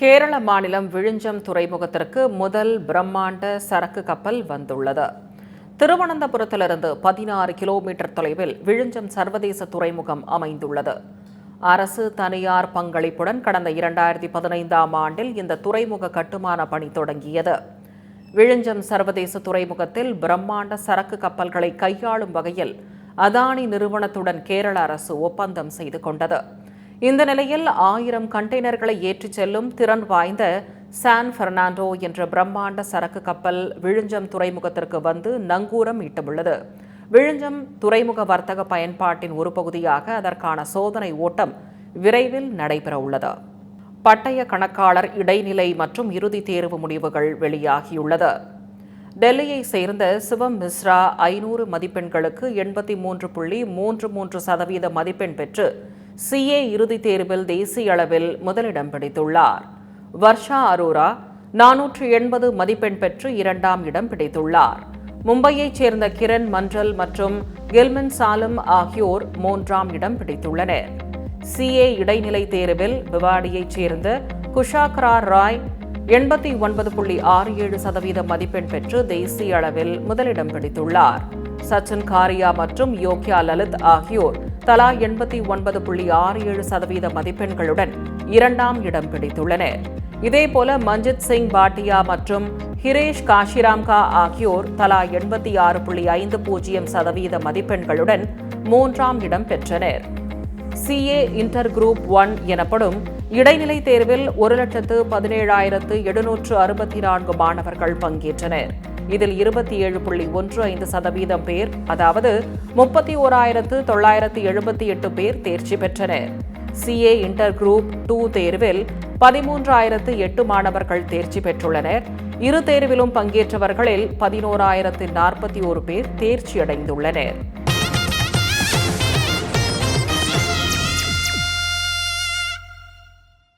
கேரள மாநிலம் விழுஞ்சம் துறைமுகத்திற்கு முதல் பிரம்மாண்ட சரக்கு கப்பல் வந்துள்ளது. திருவனந்தபுரத்திலிருந்து பதினாறு கிலோமீட்டர் தொலைவில் விழுஞ்சம் சர்வதேச துறைமுகம் அமைந்துள்ளது. அரசு தனியார் பங்களிப்புடன் கடந்த இரண்டாயிரத்தி பதினைந்தாம் ஆண்டில் இந்த துறைமுக கட்டுமான பணி தொடங்கியது. விழுஞ்சம் சர்வதேச துறைமுகத்தில் பிரம்மாண்ட சரக்கு கப்பல்களை கையாளும் வகையில் அதானி நிறுவனத்துடன் கேரள அரசு ஒப்பந்தம் செய்து கொண்டது. இந்த நிலையில் ஆயிரம் கண்டெய்னர்களை ஏற்றிச் செல்லும் திறன் வாய்ந்த சான் பெர்னாண்டோ என்ற பிரம்மாண்ட சரக்கு கப்பல் விழுஞ்சம் துறைமுகத்திற்கு வந்து நங்கூரம் ஈட்டமுள்ளது விழுஞ்சம் துறைமுக வர்த்தக பயன்பாட்டின் ஒரு பகுதியாக அதற்கான சோதனை ஓட்டம் விரைவில் நடைபெறவுள்ளது. பட்டய கணக்காளர் இடைநிலை மற்றும் இறுதி தேர்வு முடிவுகள் வெளியாகியுள்ளது. டெல்லியை சேர்ந்த சிவம் மிஸ்ரா ஐநூறு மதிப்பெண்களுக்கு எண்பத்தி மூன்று புள்ளி மூன்று மூன்று சதவீத மதிப்பெண் பெற்று சிஏ இறுதித் தேர்வில் தேசிய அளவில் முதலிடம் பிடித்துள்ளார். வர்ஷா அரோரா நானூற்று எண்பது மதிப்பெண் பெற்று இரண்டாம் இடம் பிடித்துள்ளார். மும்பையைச் சேர்ந்த கிரண் மன்றல் மற்றும் கில்மன் சாலம் ஆகியோர் மூன்றாம் இடம் பிடித்துள்ளனர். சிஏ இடைநிலை தேர்வில் பிவாடியைச் சேர்ந்த குஷாக்ரா ராய் எண்பத்தி ஒன்பது புள்ளி ஆறு ஏழு சதவீத மதிப்பெண் பெற்று தேசிய அளவில் முதலிடம் பிடித்துள்ளார். சச்சின் காரியா மற்றும் யோக்யா லலித் ஆகியோர் தலா எண்பத்தி ஒன்பது புள்ளி ஆறு ஏழு சதவீத மதிப்பெண்களுடன் இரண்டாம் இடம் பிடித்துள்ளனர். இதேபோல மஞ்சித் சிங் பாட்டியா மற்றும் ஹிரேஷ் காஷிராம்கா ஆகியோர் தலா எண்பத்தி ஆறு புள்ளி ஐந்து பூஜ்ஜியம் சதவீத மதிப்பெண்களுடன் மூன்றாம் இடம் பெற்றனர். சிஏ இன்டர் குரூப் ஒன் எனப்படும் இடைநிலை தேர்வில் ஒரு லட்சத்து பதினேழாயிரத்து எழுநூற்று அறுபத்தி நான்கு மாணவர்கள் பங்கேற்றனர். இதில் இருபத்தி ஏழு புள்ளி ஒன்று ஐந்து சதவீதம் பேர் அதாவது முப்பத்தி ஓராயிரத்து தொள்ளாயிரத்து எழுபத்தி எட்டு பேர் தேர்ச்சி பெற்றனர். சிஏ இன்டர் குரூப் டூ தேர்வில் பதிமூன்றாயிரத்து எட்டு மாணவர்கள் தேர்ச்சி பெற்றுள்ளனர். இரு தேர்விலும் பங்கேற்றவர்களில் பதினோராயிரத்து நாற்பத்தி ஒரு பேர் தேர்ச்சியடைந்துள்ளனர்